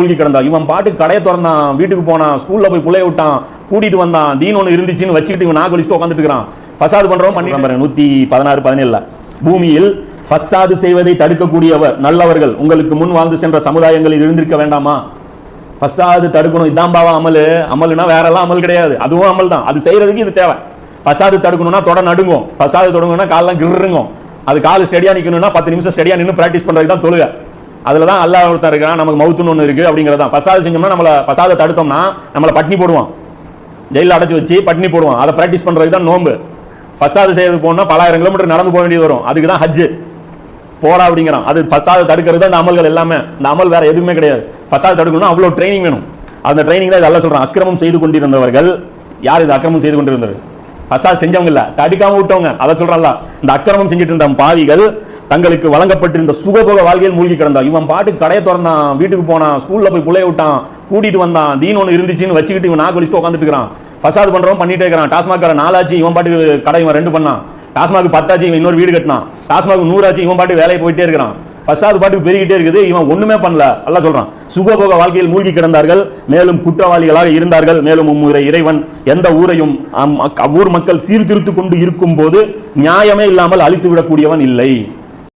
மூழ்கி கிடந்தான். இவன் பாட்டுக்கு கடையை திறந்தான். வீட்டுக்கு போனான். ஸ்கூல்ல போய் புள்ளைய விட்டான். கூட்டிட்டு வந்தான். தீன் ஒன்று இருந்துச்சுன்னு வச்சுக்கிட்டு இவன் நாக்கு வச்சுட்டு உட்காந்துட்டு இருக்கிறான் ஃபசாது பண்றவன் பண்ணிட்டு பாருங்க. நூத்தி பதினாறு பதினேழுல. பூமியில் ஃபசாது செய்வதை தடுக்கக்கூடியவர் நல்லவர்கள் உங்களுக்கு முன் வாழ்ந்து சென்ற சமுதாயங்களில் இருந்திருக்க வேண்டாமா? ஃபசாது தடுக்கணும். இதான் பாவா அமல். அமல்னா வேற எல்லாம் அமல் கிடையாது. அதுவும் அமல் தான் அது செய்யறதுக்கு இது தேவை. ஃபசாது தடுக்கணும்னா தொட நடுங்கும். ஃபசாது தொடங்கணும்னா காலெல்லாம் கிருங்கும் அது கால் ஸ்டெடியா நிக்கணும்னா பத்து நிமிஷம் ஸ்டெடியா நின்று பிராக்டிஸ் பண்றதுக்கு தான் தொழுக. அதில் தான் அல்லாஹ் ஒருத்தன் இருக்கான் நமக்கு மவுத்துன்னு ஒன்று இருக்குது அப்படிங்கிறது தான் ஃபசாது செஞ்சோம்னா நம்மளை ஃபசாதை தடுத்தோம்னா நம்மளை பட்னி போடுவான். ஜெயிலில் அடைச்சி வச்சு பட்னி போடுவான். அதை ப்ராக்டிஸ் பண்ணுறதுக்கு தான் நோன்பு. ஃபசாது செய்யறது பல பலாயிரம் கிலோமீட்டர் நடந்து போக வேண்டியது வரும். அதுக்கு தான் ஹஜ்ஜு. போடா அப்படிங்கிறான். அது ஃபசாது தடுக்கிறது தான் இந்த அமல்கள் எல்லாமே. இந்த அமல் வேறு எதுவுமே கிடையாது. ஃபசாது தடுக்கணும்னா அவ்வளோ ட்ரைனிங் வேணும். அந்த ட்ரைனிங் தான் இதெல்லாம் சொல்கிறேன் அக்கிரமம் செய்து கொண்டிருந்தவர்கள் யார் இது அக்கிரமம் செய்து கொண்டிருந்தது? ஃபசாத் செஞ்சவங்க இல்லை. தடுக்காமல் விட்டவங்க. அதை சொல்றான்ல இந்த அக்கிரமம் செஞ்சுட்டு இருந்த பாவிகள் தங்களுக்கு வழங்கப்பட்டிருந்த சுகபோக வாழ்க்கையில் மூழ்கி கிடந்தான் இவன் பாட்டுக்கு கடையை திறந்தான். வீட்டுக்கு போனான். ஸ்கூல்ல போய் புள்ளைய விட்டான். கூட்டிட்டு வந்தான். தீன் ஒன்று இருந்துச்சுன்னு வச்சுக்கிட்டு இவன் நாக்கு உட்காந்துட்டு இருக்கிறான். ஃபசாது பண்றவன் பண்ணிட்டே இருக்கிறான். டாஸ்மாக் நாலாச்சு இவன் பாட்டுக்கு கடை இவன் ரெண்டு பண்ணான். டாஸ்மாக் பத்தாச்சு இவன் இன்னொரு வீடு கட்டினான். டாஸ்மாக் நூறாச்சு இவன் பாட்டு வேலையை போயிட்டே இருக்கிறான். ஃபசாது பாட்டுக்கு பெருகிட்டே இருக்குது. இவன் ஒண்ணுமே பண்ணல. அல்லாஹ் சொல்றான். சுகபோக வாழ்க்கையில் மூழ்கி கிடந்தார்கள். மேலும் குற்றவாளிகளாக இருந்தார்கள். மேலும் உம்முறை இறைவன் எந்த ஊரையும் அம்- அவ்வூர் மக்கள் சீர்திருத்து கொண்டு இருக்கும் போது நியாயமே இல்லாமல் அழித்து விடக்கூடியவன் இல்லை.